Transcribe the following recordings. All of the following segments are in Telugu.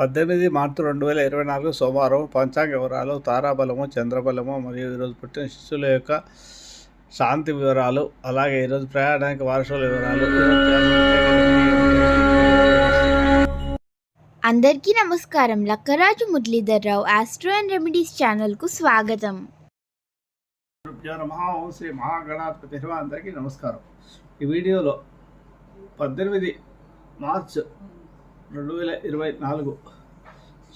పద్దెనిమిది మార్చి రెండు వేల ఇరవై నాలుగు సోమవారం పంచాంగ వివరాలు తారాబలము చంద్రబలము మరియు ఈరోజు పుట్టిన శిశువుల యొక్క శాంతి వివరాలు అలాగే ఈరోజు ప్రయాణానికి వారసుల వివరాలు. అందరికీ నమస్కారం. Lakkaraju Muralidhar Rao astro and remedies ఛానల్కు స్వాగతం. ఓం శ్రీ మహాగణాధిపతి. అందరికీ నమస్కారం. ఈ వీడియోలో పద్దెనిమిది మార్చ్ రెండు వేల ఇరవై నాలుగు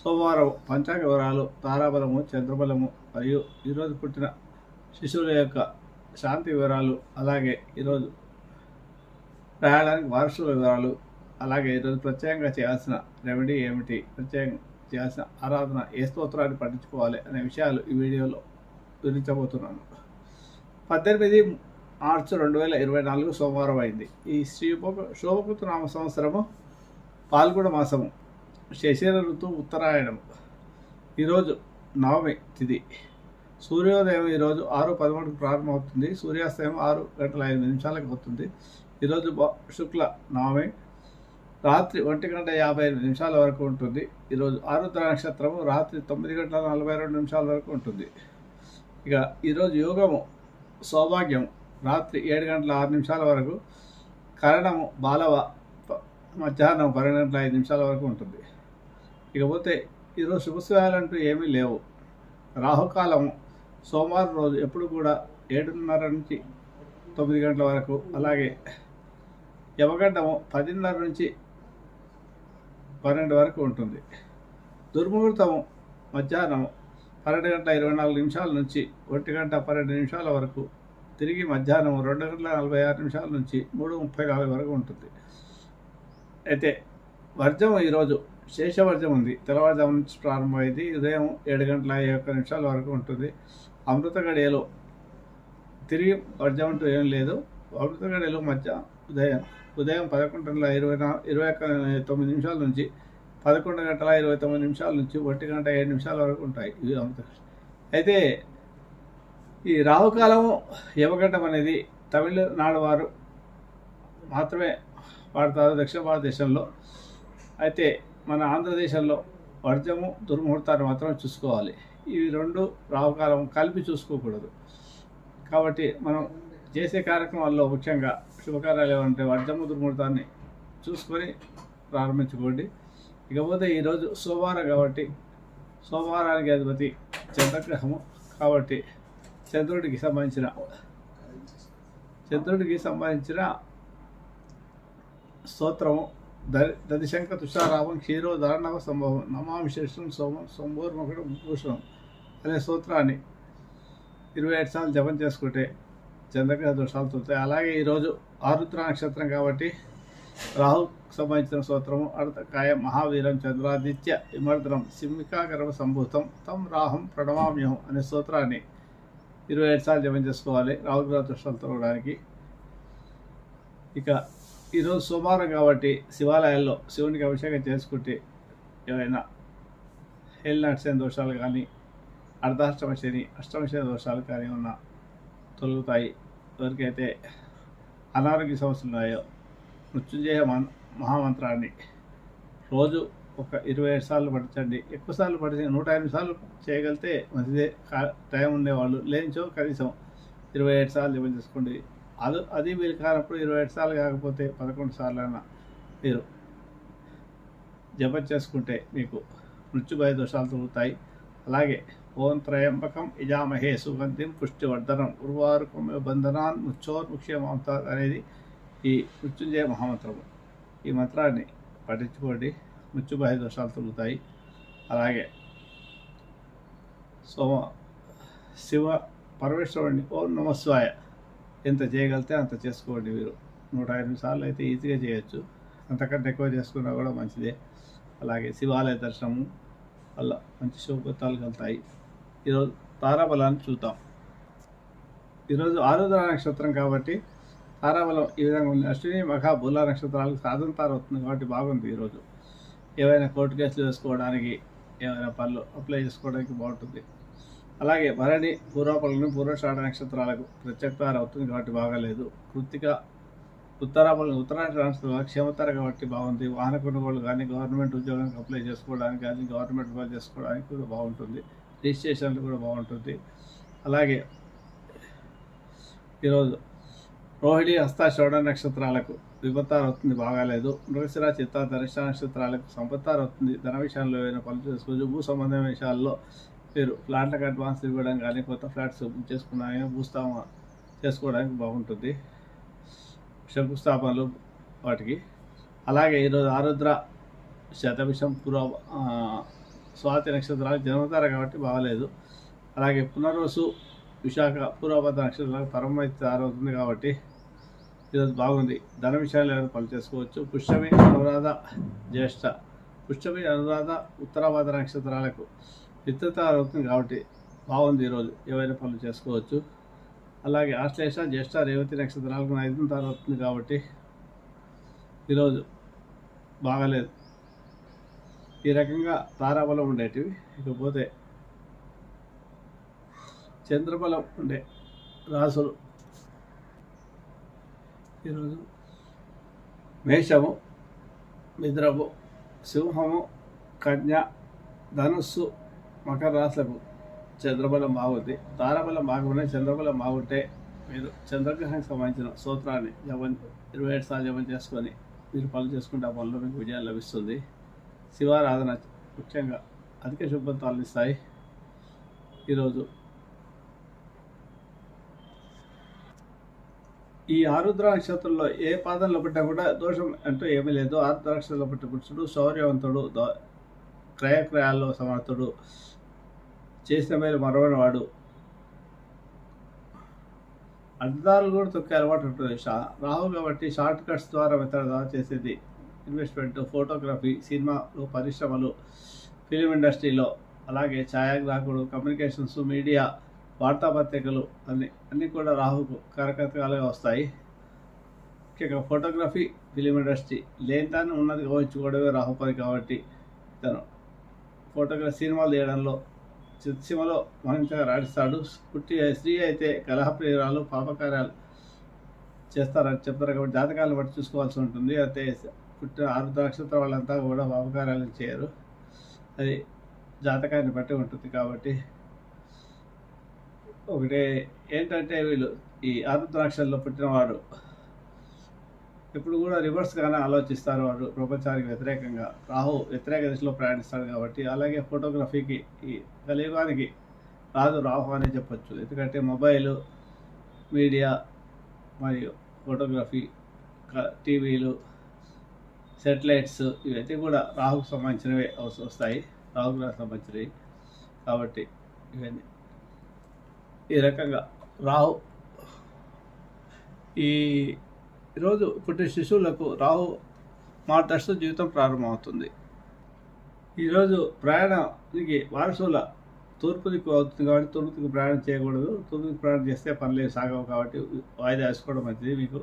సోమవారం పంచాంగ వివరాలు తారాబలము చంద్రబలము మరియు ఈరోజు పుట్టిన శిశువుల యొక్క శాంతి వివరాలు అలాగే ఈరోజు ప్రయాణానికి వారసుల వివరాలు అలాగే ఈరోజు ప్రత్యేకంగా చేయాల్సిన రెమెడీ ఏమిటి ప్రత్యేకంగా చేయాల్సిన ఆరాధన ఏ స్తోత్రాన్ని పఠించుకోవాలి అనే విషయాలు ఈ వీడియోలో వివరించబోతున్నాను. పద్దెనిమిది మార్చి రెండు వేల ఇరవై నాలుగు సోమవారం అయింది. ఈ శ్రీ శోభకృత నామ సంవత్సరము పాల్గొన మాసము శశిర ఋతువు ఉత్తరాయణం. ఈరోజు నవమి తిది. సూర్యోదయం ఈరోజు ఆరు పదమూడుకు ప్రారంభమవుతుంది. సూర్యాస్తయం ఆరు గంటల ఐదు నిమిషాలకు అవుతుంది. ఈరోజు బ- శుక్ల నవమి. రాత్రి ఒంటి గంట యాభై ఐదు నిమిషాల వరకు ఉంటుంది. ఈరోజు ఆరుద్ర నక్షత్రము రాత్రి తొమ్మిది గంటల నలభై రెండు నిమిషాల వరకు ఉంటుంది. ఇక ఈరోజు యోగము సౌభాగ్యం రాత్రి ఏడు గంటల ఆరు నిమిషాల వరకు కరణము బాలవ మధ్యాహ్నం పన్నెండు గంటల ఐదు నిమిషాల వరకు ఉంటుంది. ఇకపోతే ఈరోజు శుభశయాలంటూ ఏమీ లేవు. రాహుకాలం సోమవారం రోజు ఎప్పుడు కూడా ఏడున్నర నుంచి తొమ్మిది గంటల వరకు అలాగే యమగండము పదిన్నర నుంచి పన్నెండు వరకు ఉంటుంది. దుర్ముహూర్తము మధ్యాహ్నం పన్నెండు గంటల ఇరవై నాలుగు నిమిషాల నుంచి ఒంటి గంట పన్నెండు నిమిషాల వరకు తిరిగి మధ్యాహ్నం రెండు గంటల నలభై ఆరు నిమిషాల నుంచి మూడు ముప్పై నాలుగు వరకు ఉంటుంది. అయితే వర్జం ఈరోజు శేషవర్జం ఉంది. తెల్లవారుజాము నుంచి ప్రారంభమైంది. ఉదయం ఏడు గంటల ఒక్క నిమిషాల వరకు ఉంటుంది. అమృత గడియలో తిరిగి వర్జం అంటూ ఏం లేదు. అమృత గడియలో మధ్య ఉదయం ఉదయం పదకొండు గంటల ఇరవై ఇరవై ఒక్క తొమ్మిది నిమిషాల నుంచి పదకొండు గంటల ఇరవై తొమ్మిది నిమిషాల నుంచి ఒంటి గంట ఏడు నిమిషాల వరకు ఉంటాయి ఇవి అమృత అయితే ఈ రాహుకాలము యమగండం అనేది తమిళనాడు వారు మాత్రమే వాడతారు దక్షిణ భారతదేశంలో. అయితే మన ఆంధ్రదేశంలో వర్జము దుర్ముహూర్తాన్ని మాత్రం చూసుకోవాలి. ఇవి రెండు రాహుకాలం కలిపి చూసుకోకూడదు. కాబట్టి మనం చేసే కార్యక్రమాల్లో ముఖ్యంగా శుభకార్యాలు ఏమంటే వర్జము దుర్ముహూర్తాన్ని చూసుకొని ప్రారంభించుకోండి. ఇకపోతే ఈరోజు సోమవారం కాబట్టి సోమవారానికి అధిపతి చంద్రగ్రహము. కాబట్టి చంద్రుడికి సంబంధించిన చంద్రుడికి సంబంధించిన స్తోత్రము. దరి దదిశంక తుషారావం క్షీరో ధారణవ సంభవం. నమామి శేషం సోమం సంభూర్మకుడు భూషణం అనే స్తోత్రాన్ని ఇరవై ఏడు సార్లు జపం చేసుకుంటే చంద్రగ్రహ దోషాలు తొలుతాయి. అలాగే ఈరోజు ఆరుద్ర నక్షత్రం కాబట్టి రాహు సంబంధించిన స్తోత్రము అర్థకాయ మహావీరం చంద్రాదిత్య విమర్దనం సింహికాగర్భ సంభూతం తం రాహం ప్రణమామ్యహం అనే స్తోత్రాన్ని ఇరవై ఏడు సార్లు జపం చేసుకోవాలి. రాహుగ్రహ దోషాలు తొలగడానికి. ఇక ఈరోజు సోమవారం కాబట్టి శివాలయాల్లో శివునికి అభిషేకం చేసుకుంటే ఏవైనా ఏలినాటి దోషాలు కానీ అర్ధాష్టమ శని అష్టమ శని దోషాలు కానీ ఉన్న తొలుగుతాయి. ఎవరికైతే అనారోగ్య సమస్యలు ఉన్నాయో మృత్యుంజయ మన్ మహామంత్రాన్ని రోజు ఒక ఇరవై ఏడు సార్లు పఠించండి. ఎక్కువ సార్లు పఠించి నూట ఎనిమిది సార్లు చేయగలిగితే మంచిదే టైం ఉండేవాళ్ళు. లేనిచో కనీసం ఇరవై ఏడు సార్లు జపం చేసుకోండి. అది అది వీలు కానప్పుడు ఇరవై ఏడు సార్లు కాకపోతే పదకొండు సార్లు అయినా మీరు జపం చేసుకుంటే మీకు మృత్యుభయ దోషాలు తొలుగుతాయి. అలాగే ఓం త్రయంబకం ఇజామహే సుగంధిం పుష్టివర్ధనం ఉర్వారుకం బంధనాన్ ముచ్చోర్ముఖ్యమంత అనేది ఈ మృత్యుంజయ మహామంత్రము. ఈ మంత్రాన్ని పఠించుకోండి. మృత్యుభయ దోషాలు తొలుగుతాయి. అలాగే సోమ శివ పరమేశ్వరుడిని ఓం నమస్వాయ ఎంత చేయగలితే అంత చేసుకోండి మీరు. నూట ఎనిమిది సార్లు అయితే ఈజీగా చేయొచ్చు. అంతకంటే ఎక్కువ చేసుకున్నా కూడా మంచిదే. అలాగే శివాలయ దర్శనము వల్ల మంచి శుభఫలితాలు కలుగుతాయి. ఈరోజు తారాబలాన్ని చూద్దాం. ఈరోజు ఆరుద్ర నక్షత్రం కాబట్టి తారాబలం ఈ విధంగా ఉంది. అశ్విని మఖ బుల్ల నక్షత్రాలకు సాధన తార అవుతుంది కాబట్టి బాగుంది ఈరోజు. ఏవైనా కోర్టు కేసులు వేసుకోవడానికి ఏమైనా పనులు అప్లై చేసుకోవడానికి బాగుంటుంది. అలాగే భరణి పూర్వపలని పూర్వషాఢ నక్షత్రాలకు ప్రత్యక్తారు అవుతుంది కాబట్టి బాగాలేదు. కృత్తిక ఉత్తరాములు ఉత్తరాంధ్ర రాష్ట్రంలో క్షేమతర కాబట్టి బాగుంది. వాహన కొనుగోలు కానీ గవర్నమెంట్ ఉద్యోగానికి అప్లై చేసుకోవడానికి కానీ గవర్నమెంట్ అప్లై చేసుకోవడానికి కూడా బాగుంటుంది. రిజిస్ట్రేషన్లు కూడా బాగుంటుంది. అలాగే ఈరోజు రోహిణి హస్త శ్రవణ నక్షత్రాలకు విపత్తారు అవుతుంది బాగాలేదు. మృగశిర చిత్త ధనిష్ట నక్షత్రాలకు సంపత్తారు అవుతుంది ధన విషయంలో ఏమైనా పనులు చేసుకోవచ్చు. భూ సంబంధమైన విషయాల్లో పేరు ఫ్లాట్లకు అడ్వాన్స్ ఇవ్వడం కానీ కొత్త ఫ్లాట్స్ బుక్ భూస్థాపన చేసుకోవడానికి బాగుంటుంది. శంకుస్థాపనలు వాటికి. అలాగే ఈరోజు ఆరుద్ర శతభిషం పూర్వ స్వాతి నక్షత్రాలు జన్మతారు కాబట్టి బాగలేదు. అలాగే పునర్వసు విశాఖ పూర్వభద్ర నక్షత్రాలకు పరమైతే అవుతుంది కాబట్టి ఈరోజు బాగుంది. ధన విషయాలు ఏమైనా పనులు చేసుకోవచ్చు. పుష్యమి అనురాధ జ్యేష్ఠ. పుష్యమి అనురాధ ఉత్తరాభద్ర నక్షత్రాలకు విత్తత అవుతుంది కాబట్టి బాగుంది ఈరోజు ఏవైనా పనులు చేసుకోవచ్చు. అలాగే ఆశ్లేష జ్యేష్ఠ రేవతి నక్షత్రాలకు ఐదు తారు అవుతుంది కాబట్టి ఈరోజు బాగలేదు. ఈ రకంగా తారాబలం ఉండేటివి. ఇకపోతే చంద్రబలం ఉండే రాసులు. ఈరోజు మేషము మిద్రము సింహము కన్య ధనుస్సు మకర రాశులకు చంద్రబలం బాగుంది తారబలం బాగున్నాయి చంద్రబలం బాగుంటే మీరు చంద్రగ్రహానికి సంబంధించిన సూత్రాన్ని జపం ఇరవై ఏడు సార్లు జపం చేసుకొని మీరు పనులు చేసుకుంటే ఆ పనులు మీకు విజయం లభిస్తుంది. శివారాధన ముఖ్యంగా అధిక శుభ్రతాలు ఇస్తాయి ఈరోజు ఈ ఆరుద్ర నక్షత్రంలో ఏ పాదంలో పుట్టినా కూడా దోషం అంటూ ఏమీ లేదు. ఆరుద్ర నక్షత్రంలో పుట్టిన పురుషుడు శౌర్యవంతుడు దో- క్రయక్రయాల్లో సమర్థుడు. చేసిన మేలు మరవని వాడు. అడ్డదారులు కూడా తొక్కే అలవాటు ఉంటుంది షా రాహు కాబట్టి షార్ట్ కట్స్ ద్వారా మెథడ్ ద్వారా చేసేది. ఇన్వెస్ట్మెంట్ ఫోటోగ్రఫీ సినిమాలు పరిశ్రమలు ఫిలిం ఇండస్ట్రీలో. అలాగే ఛాయాగ్రాహకుడు కమ్యూనికేషన్స్ మీడియా వార్తాపత్రికలు అన్ని అన్నీ కూడా రాహుకు కరకతకాలుగా వస్తాయి. ముఖ్యంగా ఫోటోగ్రఫీ ఫిలిం ఇండస్ట్రీ. లేని దాన్ని ఉన్నది గౌరవించుకోవడమే రాహు పని కాబట్టి తను ఫోటోగ్రఫీ సినిమాలు తీయడంలో చిత్సీమలో మరింతగా రాణిస్తాడు పుట్టి స్త్రీ అయితే కలహప్రియురాలు పాపకార్యాలు చేస్తారని చెప్తారు. కాబట్టి జాతకాలను బట్టి చూసుకోవాల్సి ఉంటుంది. అయితే పుట్టిన ఆరు నక్షత్రం వాళ్ళంతా కూడా పాపకార్యాలు చేయరు. అది జాతకాన్ని బట్టి ఉంటుంది కాబట్టి. ఒకటే ఏంటంటే వీళ్ళు ఈ ఆరు నక్షత్రంలో పుట్టినవాడు ఇప్పుడు కూడా రివర్స్గానే ఆలోచిస్తారు వాడు ప్రపంచానికి వ్యతిరేకంగా. రాహు వ్యతిరేక దిశలో ప్రయాణిస్తాడు కాబట్టి అలాగే ఫోటోగ్రఫీకి ఈ కలియుగానికి రాదు రాహు అనే చెప్పొచ్చు. ఎందుకంటే మొబైల్ మీడియా మరియు ఫోటోగ్రఫీ టీవీలు సెటిలైట్స్ ఇవన్నీ కూడా రాహుకు సంబంధించినవే వస్తాయి. రాహుకు సంబంధించినవి. కాబట్టి ఇవన్నీ. ఈ రకంగా రాహు ఈ ఈరోజు పుట్టిన శిశువులకు రాహు మార్గదర్శన జీవితం ప్రారంభమవుతుంది. ఈరోజు ప్రయాణానికి వారసుల తూర్పు దిక్కు అవుతుంది కాబట్టి తూర్పు దిక్కు ప్రయాణం చేయకూడదు. తూర్పు దిక్కు ప్రయాణం చేస్తే పనులు సాగవు కాబట్టి వాయిదా వేసుకోవడం మంచిది మీకు.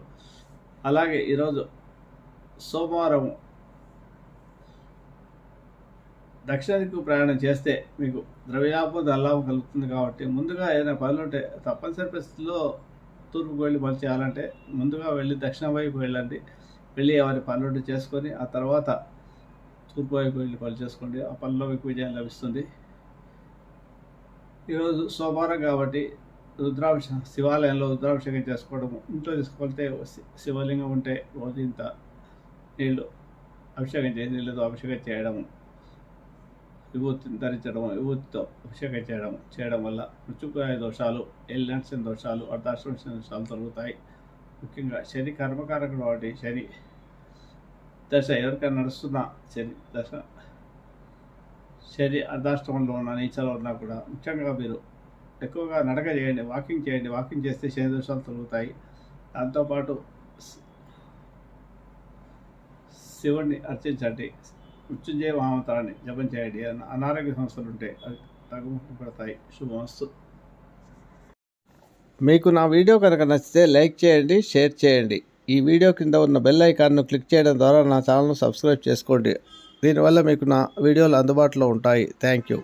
అలాగే ఈరోజు సోమవారం దక్షిణ దిక్కు ప్రయాణం చేస్తే మీకు ద్రవ్యాపద అల్లాభం కలుగుతుంది కాబట్టి ముందుగా ఏదైనా పనులు ఉంటే తప్పనిసరి పరిస్థితుల్లో తూర్పుకు వెళ్ళి పని చేయాలంటే ముందుగా వెళ్ళి దక్షిణ వైపు వెళ్ళండి. వెళ్ళి ఎవరి పనులు చేసుకొని ఆ తర్వాత తూర్పు వైపు వెళ్ళి పని చేసుకోండి. ఆ పనిలో మీకు విజయం లభిస్తుంది. ఈరోజు సోమవారం కాబట్టి రుద్రాభిష శివాలయంలో రుద్రాభిషేకం చేసుకోవడము ఇంట్లో తీసుకెళ్తే శివలింగం ఉంటే రోజు ఇంత నీళ్ళు అభిషేకం చేసి నీళ్ళతో అభిషేకం చేయడము. విభూతిని ధరించడం విభూతితో అభిషేకం చేయడం చేయడం వల్ల మృత్యుకాయ దోషాలు ఎల్నట్సిన దోషాలు అర్ధాశ్రమించిన దోషాలు తొలగుతాయి. ముఖ్యంగా శని కర్మకారకుడు వాటి శని దశ ఎవరికైనా నడుస్తున్న శని దశ. శని అర్ధాష్టమంలో ఉన్న నీచలో ఉన్నా కూడా ముఖ్యంగా మీరు ఎక్కువగా నడక చేయండి వాకింగ్ చేయండి. వాకింగ్ చేస్తే శని దోషాలు తొలగుతాయి. దాంతోపాటు శివుణ్ణి అర్చించండి. మృత్యుంజయ మహామంత్రాన్ని జపం చేయండి. అనారోగ్య సమస్యలు ఉంటే అవి తగ్గుముఖం పడతాయి. శుభమస్తు. మీకు నా వీడియో కనుక నచ్చితే లైక్ చేయండి షేర్ చేయండి. ఈ వీడియో కింద ఉన్న బెల్ ఐకాన్ను క్లిక్ చేయడం ద్వారా నా ఛానల్ను సబ్స్క్రైబ్ చేసుకోండి. దీనివల్ల మీకు నా వీడియోలు అందుబాటులో ఉంటాయి. Thank you.